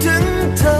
เห